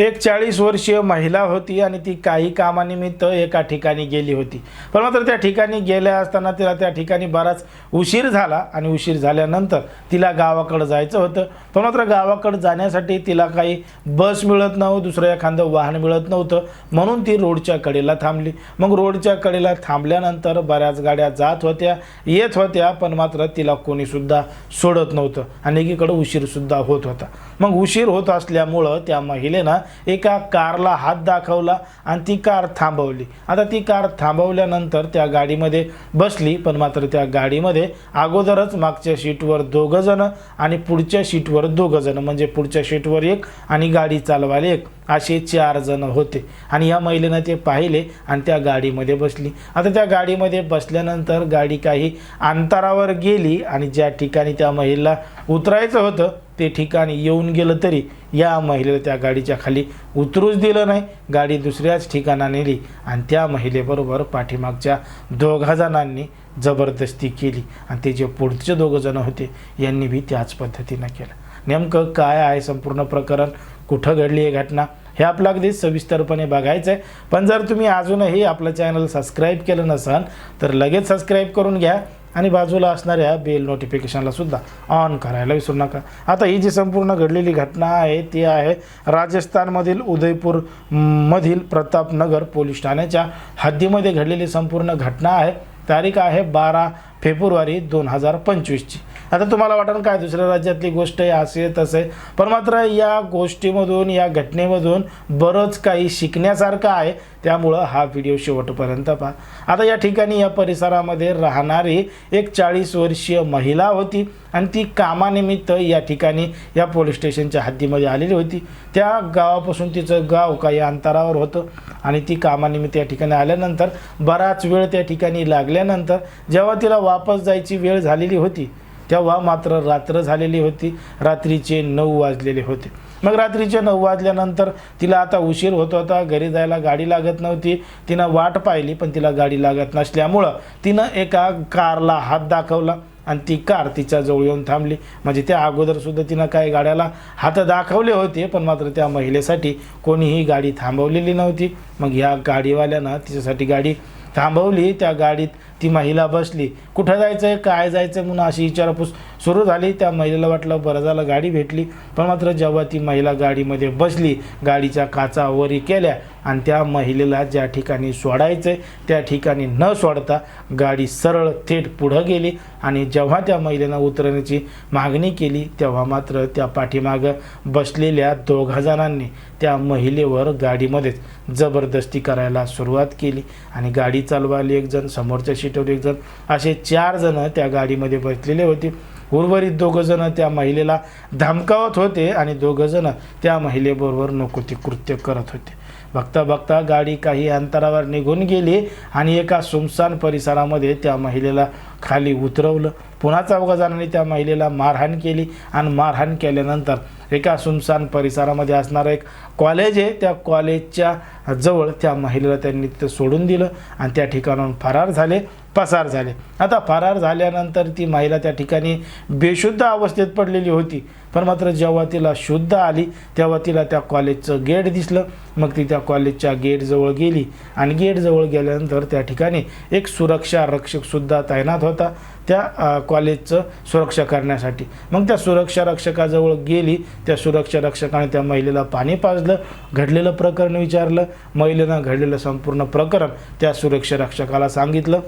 एक चाळीस वर्षीय महिला होती आणि ती काही कामानिमित्त एका ठिकाणी गेली होती. पण मात्र त्या ठिकाणी गेल्या असताना तिला त्या ठिकाणी बराच उशीर झाला आणि उशीर झाल्यानंतर तिला गावाकडं जायचं होतं. पण मात्र गावाकडं जाण्यासाठी तिला काही बस मिळत नव्हतं दुसरं एखादं वाहन मिळत नव्हतं. म्हणून ती रोडच्या कडेला थांबली. मग रोडच्या कडेला थांबल्यानंतर बऱ्याच गाड्या जात होत्या येत होत्या पण मात्र तिला कोणीसुद्धा सोडत नव्हतं आणि एकीकडं उशीरसुद्धा होत होता. मग उशीर होत असल्यामुळं त्या महिलेनं एका कारला हात दाखवला आणि ती कार थांबवली. आता ती कार थांबवल्यानंतर त्या गाडीमध्ये बसली पण मात्र त्या गाडीमध्ये अगोदरच मागच्या शीटवर दोघंजणं आणि पुढच्या शीटवर दोघंजणं म्हणजे पुढच्या शीटवर एक आणि गाडी चालवायला एक. असे चार जण होते. आणि या महिलेनं ते पाहिले आणि त्या गाडीमध्ये बसली. आता त्या गाडीमध्ये बसल्यानंतर गाडी काही अंतरावर गेली आणि ज्या ठिकाणी त्या महिलेला उतरायचं होतं ते ठिकाणी येऊन गेलं तरी या महिलेला त्या गाडीच्या खाली उतरूच दिलं नाही. गाडी दुसऱ्याच ठिकाणा नेली आणि त्या महिलेबरोबर पाठीमागच्या दोघा जणांनी जबरदस्ती केली. आणि ते जे पुढचे दोघं जण होते यांनी बी त्याच पद्धतीनं केलं. नेमकं काय आहे संपूर्ण प्रकरण? कुठं घडली आहे घटना? हे आपलं अगदी सविस्तरपणे बघायचं आहे पण जर तुम्ही अजूनही आपलं चॅनल सबस्क्राईब केलं नसाल तर लगेच सबस्क्राईब करून घ्या आणि बाजूला असणाऱ्या बेल नोटिफिकेशनला सुद्धा ऑन करायला विसरू नका. आता ही जी संपूर्ण घडलेली घटना आहे ती आहे राजस्थानमधील उदयपूर मधील प्रतापनगर पोलीस ठाण्याच्या हद्दीमध्ये घडलेली संपूर्ण घटना आहे. तारीख आहे बारा फेब्रुवारी दोन हजार पंचवीसची. आता तुम्हाला वाटेल काय दुसऱ्या राज्यातली गोष्ट आहे असे आहे पण मात्र या गोष्टीमधून या घटनेमधून बरंच काही शिकण्यासारखं आहे. त्यामुळं हा व्हिडिओ शेवटपर्यंत पहा. आता या ठिकाणी या परिसरामध्ये राहणारी एक चाळीस वर्षीय महिला होती आणि ती कामानिमित्त या ठिकाणी या पोलीस स्टेशनच्या हद्दीमध्ये आलेली होती. त्या गावापासून तिचं गाव काही अंतरावर होतं आणि ती कामानिमित्त या ठिकाणी आल्यानंतर बराच वेळ त्या ठिकाणी लागल्यानंतर जेव्हा तिला वापस जायची वेळ झालेली होती तेव्हा मात्र रात्र झालेली होती. रात्रीचे नऊ वाजलेले होते. मग रात्रीचे नऊ वाजल्यानंतर तिला आता उशीर होत होता. घरी जायला गाडी लागत नव्हती. तिनं वाट पाहिली पण तिला गाडी लागत नसल्यामुळं तिनं एका कारला हात दाखवला आणि ती कार तिच्या जवळ येऊन थांबली. म्हणजे त्या अगोदरसुद्धा तिनं काही गाड्याला हात दाखवले होते पण मात्र त्या महिलेसाठी कोणीही गाडी थांबवलेली नव्हती. मग ह्या गाडीवाल्यानं तिच्यासाठी गाडी थांबवली. त्या गाडीत ती महिला बसली. कुठं जायचं आहे काय जायचं म्हणून अशी विचारपूस सुरू झाली. त्या महिलेला वाटलं बरं झालं गाडी भेटली. पण मात्र जेव्हा ती महिला गाडीमध्ये बसली गाडीच्या काचा वरी केल्या आणि त्या महिलेला ज्या ठिकाणी सोडायचं आहे त्या ठिकाणी न सोडता गाडी सरळ थेट पुढं गेली आणि जेव्हा त्या महिलेनं उतरण्याची मागणी केली तेव्हा मात्र त्या पाठीमागं बसलेल्या दोघा जणांनी त्या महिलेवर गाडीमध्येच जबरदस्ती करायला सुरुवात केली आणि गाडी चालवायला एकजण समोरच्याशी समोरच्या जण असे चार जण त्या गाडीमध्ये बसलेले होते उर्वरित दोघंजणं त्या महिलेला धमकावत होते आणि दोघंजणं त्या महिलेबरोबर नको ते कृत्य करत होते. बघता बघता गाडी काही अंतरावर निघून गेली आणि एका सुमसान परिसरामध्ये त्या महिलेला खाली उतरवलं. पुन्हा चौघाजणांनी त्या महिलेला मारहाण केली आणि मारहाण केल्यानंतर एका सुनसान परिसरामध्ये असणारं एक कॉलेज आहे. त्या कॉलेजच्या जवळ त्या महिलेला त्यांनी तिथं सोडून दिलं आणि त्या ठिकाणाहून फरार झाले पसार झाले. आता फरार झाल्यानंतर ती महिला त्या ठिकाणी बेशुद्ध अवस्थेत पडलेली होती. पण मात्र जेव्हा तिला शुद्ध आली तेव्हा तिला त्या कॉलेजचं गेट दिसलं. मग ती त्या कॉलेजच्या गेटजवळ गेली आणि गेटजवळ गेल्यानंतर त्या ठिकाणी एक सुरक्षा रक्षकसुद्धा तैनात होता. त्या कॉलेजचं सुरक्षा करण्यासाठी. मग त्या सुरक्षा रक्षकाजवळ गेली. त्या सुरक्षा रक्षकाने त्या महिलेला पाणी पाजलं घडलेलं प्रकरण विचारलं. महिलेनं घडलेलं संपूर्ण प्रकरण त्या सुरक्षा रक्षकाला सांगितलं.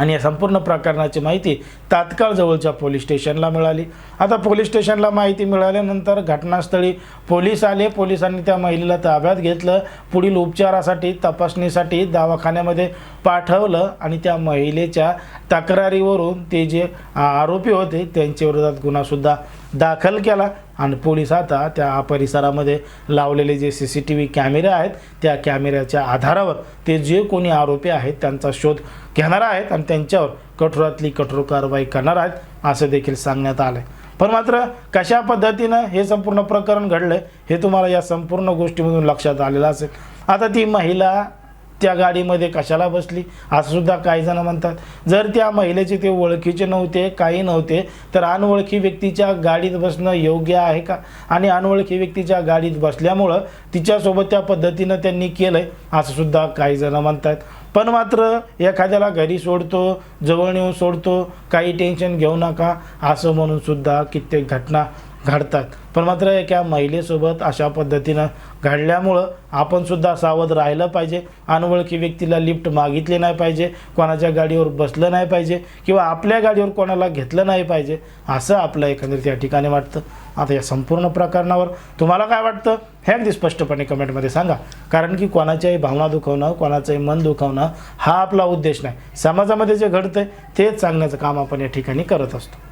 आणि या संपूर्ण प्रकरणाची माहिती तात्काळ जवळच्या पोलीस स्टेशनला मिळाली. आता पोलीस स्टेशनला माहिती मिळाल्यानंतर घटनास्थळी पोलीस आले. पोलिसांनी त्या महिलेला ताब्यात घेतलं. पुढील उपचारासाठी तपासणीसाठी दवाखान्यामध्ये पाठवलं आणि त्या महिलेच्या तक्रारीवरून ते जे आरोपी होते त्यांच्या विरोधात गुन्हासुद्धा दाखल केला. आणि पोलीस आता त्या परिसरामध्ये लावलेले जे सी सी टी व्ही कॅमेरे आहेत त्या कॅमेऱ्याच्या आधारावर ते जे कोणी आरोपी आहेत त्यांचा शोध घेणार आहेत आणि त्यांच्यावर कठोरातली कठोर कारवाई करणार आहेत असं देखील सांगण्यात आलं आहे पण मात्र कशा पद्धतीनं हे संपूर्ण प्रकरण घडलं हे तुम्हाला या संपूर्ण गोष्टीमधून लक्षात आलेलं असेल. आता ती महिला त्या गाडीमध्ये कशाला बसली? असं सुद्धा काही जण म्हणतात. जर त्या महिलेचे ते ओळखीचे नव्हते काही नव्हते तर अनोळखी व्यक्तीच्या गाडीत बसणं योग्य आहे का? आणि अनोळखी व्यक्तीच्या गाडीत बसल्यामुळं तिच्यासोबत त्या पद्धतीनं त्यांनी केलं आहे असं सुद्धा काही जण म्हणतात. पण मात्र एखाद्याला घरी सोडतो जवळ नेऊन सोडतो काही टेन्शन घेऊ नका असं म्हणून सुद्धा कित्येक घटना घडतात. पण मात्र एका महिलेसोबत अशा पद्धतीनं घडल्यामुळं आपण सुद्धा सावध राहिलं पाहिजे. अनोळखी व्यक्तीला लिफ्ट मागितले नाही पाहिजे. कोणाच्या गाडीवर बसलं नाही पाहिजे किंवा आपल्या गाडीवर कोणाला घेतलं नाही पाहिजे असं आपलं एकंदरीत या ठिकाणी वाटतं. आता या संपूर्ण प्रकरणावर तुम्हाला काय वाटतं? हे अगदी स्पष्टपणे कमेंटमध्ये सांगा. कारण की कोणाच्याही भावना दुखवणं कोणाचंही मन दुखवणं हा आपला उद्देश नाही. समाजामध्ये जे घडतंय तेच सांगण्याचं काम आपण या ठिकाणी करत असतो.